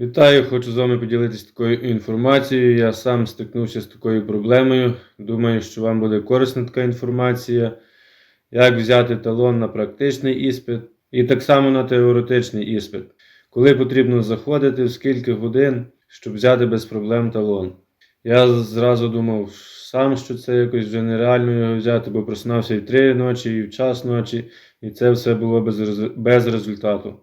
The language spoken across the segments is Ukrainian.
Вітаю, хочу з вами поділитися такою інформацією. Я сам стикнувся з такою проблемою. Думаю, що вам буде корисна така інформація, як взяти талон на практичний іспит і так само на теоретичний іспит. Коли потрібно заходити, в скільки годин, щоб взяти без проблем талон. Я зразу думав сам, що це якось вже нереально його взяти, бо проснався і 3 ночі, і в час ночі, і це все було без, без результату.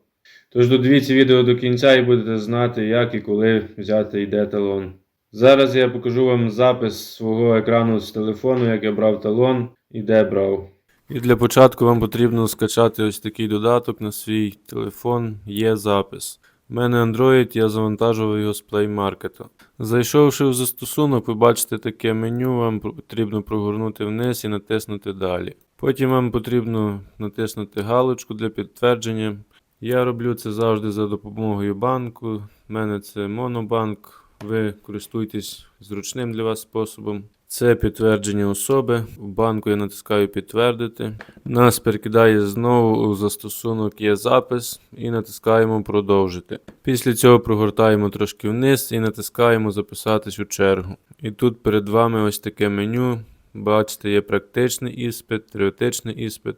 Тож додивіться відео до кінця і будете знати, як і коли взяти і де талон. Зараз я покажу вам запис свого екрану з телефону, як я брав талон і де брав. І для початку вам потрібно скачати ось такий додаток на свій телефон, є запис. У мене Android, я завантажував його з Play Market. Зайшовши в застосунок, ви бачите таке меню, вам потрібно прогорнути вниз і натиснути далі. Потім вам потрібно натиснути галочку для підтвердження. Я роблю це завжди за допомогою банку. У мене це Монобанк. Ви користуйтесь зручним для вас способом. Це підтвердження особи. В банку я натискаю підтвердити. Нас перекидає знову у застосунок є запис і натискаємо продовжити. Після цього прогортаємо трошки вниз і натискаємо записатись у чергу. І тут перед вами ось таке меню. Бачите, є практичний іспит, теоретичний іспит.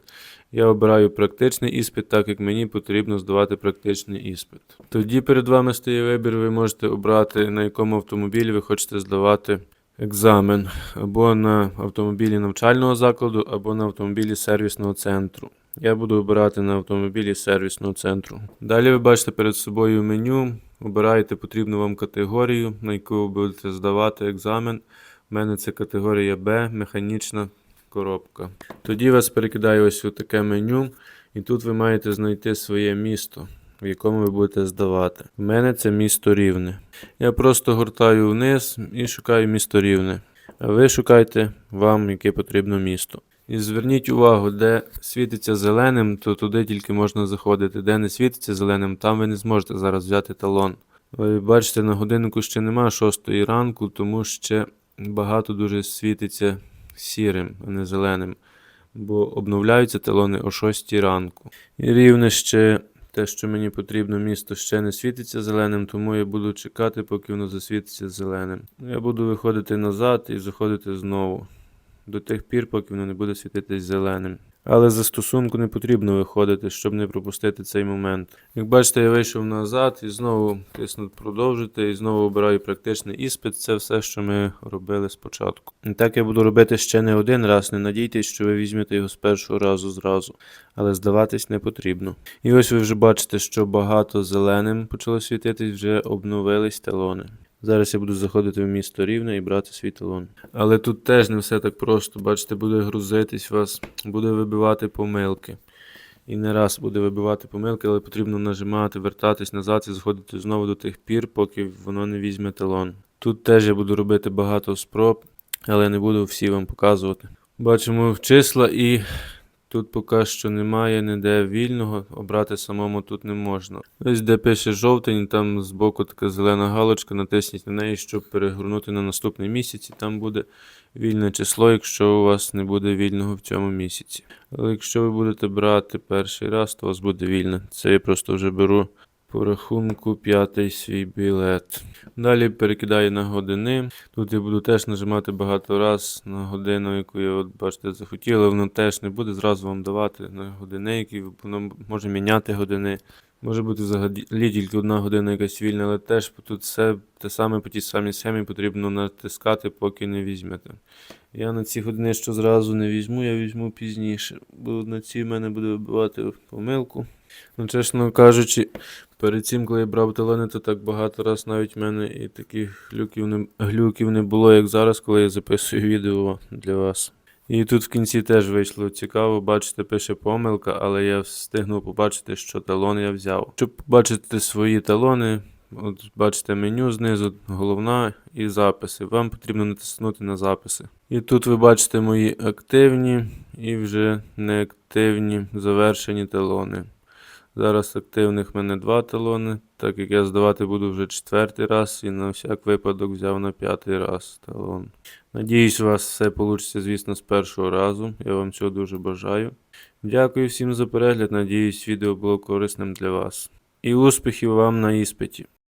Я обираю практичний іспит, так як мені потрібно здавати практичний іспит. Тоді перед вами стає вибір, ви можете обрати, на якому автомобілі ви хочете здавати екзамен, або на автомобілі навчального закладу, або на автомобілі сервісного центру. Я буду обирати на автомобілі сервісного центру. Далі ви бачите перед собою меню, обираєте потрібну вам категорію, на яку ви будете здавати екзамен. У мене це категорія Б, механічна коробка. Тоді вас перекидає ось у таке меню, і тут ви маєте знайти своє місто, в якому ви будете здавати. У мене це місто Рівне. Я просто гортаю вниз і шукаю місто Рівне. А ви шукайте вам, яке потрібно місто. І зверніть увагу, де світиться зеленим, то туди тільки можна заходити. Де не світиться зеленим, там ви не зможете зараз взяти талон. Ви бачите, на годиннику ще нема 6 ранку, тому ще багато дуже світиться сірим, а не зеленим. Бо обновляються талони о 6 ранку. І рівне ще те, що мені потрібно, місто ще не світиться зеленим, тому я буду чекати, поки воно засвітиться зеленим. Я буду виходити назад і заходити знову. До тих пір, поки воно не буде світитись зеленим. Але за стосунку не потрібно виходити, щоб не пропустити цей момент. Як бачите, я вийшов назад і знову тисну продовжити, і знову обираю практичний іспит. Це все, що ми робили спочатку. І так я буду робити ще не один раз. Не надійтесь, що ви візьмете його з першого разу зразу, але здаватись не потрібно. І ось ви вже бачите, що багато зеленим почало світитись, вже обновились талони. Зараз я буду заходити в місто Рівне і брати свій талон. Але тут теж не все так просто. Бачите, буде грузитись вас, буде вибивати помилки. І не раз буде вибивати помилки, але потрібно нажимати, вертатись назад і заходити знову до тих пір, поки воно не візьме талон. Тут теж я буду робити багато спроб, але не буду всі вам показувати. Бачимо числа і тут поки що немає ніде вільного, обрати самому тут не можна. Ось де пише жовтень, там збоку така зелена галочка, натисніть на неї, щоб перегорнути на наступний місяць, і там буде вільне число, якщо у вас не буде вільного в цьому місяці. Але якщо ви будете брати перший раз, то у вас буде вільне. Це я просто вже беру по рахунку п'ятий свій білет. Далі перекидаю на години. Тут я буду теж нажимати багато раз на годину, яку я от бачите захотів, але воно теж не буде зразу вам давати на години, які воно може міняти години. Може бути взагалі тільки одна година якась вільна, але теж тут все те саме по тій самій схемі потрібно натискати, поки не візьмете. Я на ці години, що зразу не візьму, я візьму пізніше, бо на ці в мене буде вибивати помилку. Ну, чесно кажучи, перед цим, коли я брав талони, то так багато раз навіть в мене і таких глюків не, глюків не було, як зараз, коли я записую відео для вас. І тут в кінці теж вийшло цікаво, бачите, пише помилка, але я встигнув побачити, що талон я взяв. Щоб побачити свої талони, от бачите меню знизу, головна і записи. Вам потрібно натиснути на записи. І тут ви бачите мої активні і вже неактивні завершені талони. Зараз активних в мене два талони, так як я здавати буду вже четвертий раз і на всяк випадок взяв на п'ятий раз талон. Надіюсь, у вас все вийде, звісно, з першого разу. Я вам цього дуже бажаю. Дякую всім за перегляд. Надіюсь, відео було корисним для вас. І успіхів вам на іспиті.